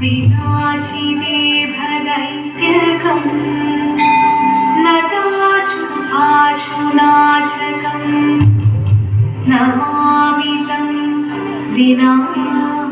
विनाशिने भदैत्यकम् नताशुभाशुनाशकम् विनायकम्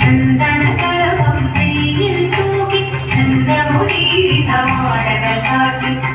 ചന്ദനകളവം നെയ്യിൽ തൂകി ചന്ദമുടി വിധമാടകൾ ചാത്തി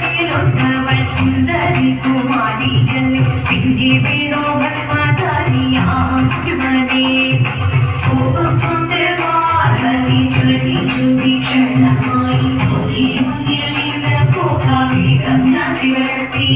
ചേരുന്നവൾ സുന്ദരി കുമാരികളെ പിന്നെ വീണോ ഭസ്മധാരിയാമനെ കോപം കൊണ്ട് വാസതി ചൊല്ലി ചൊല്ലി ക്ഷണമായി. മുന്നിൽ നിന്ന് പോകാം ശിവശക്തി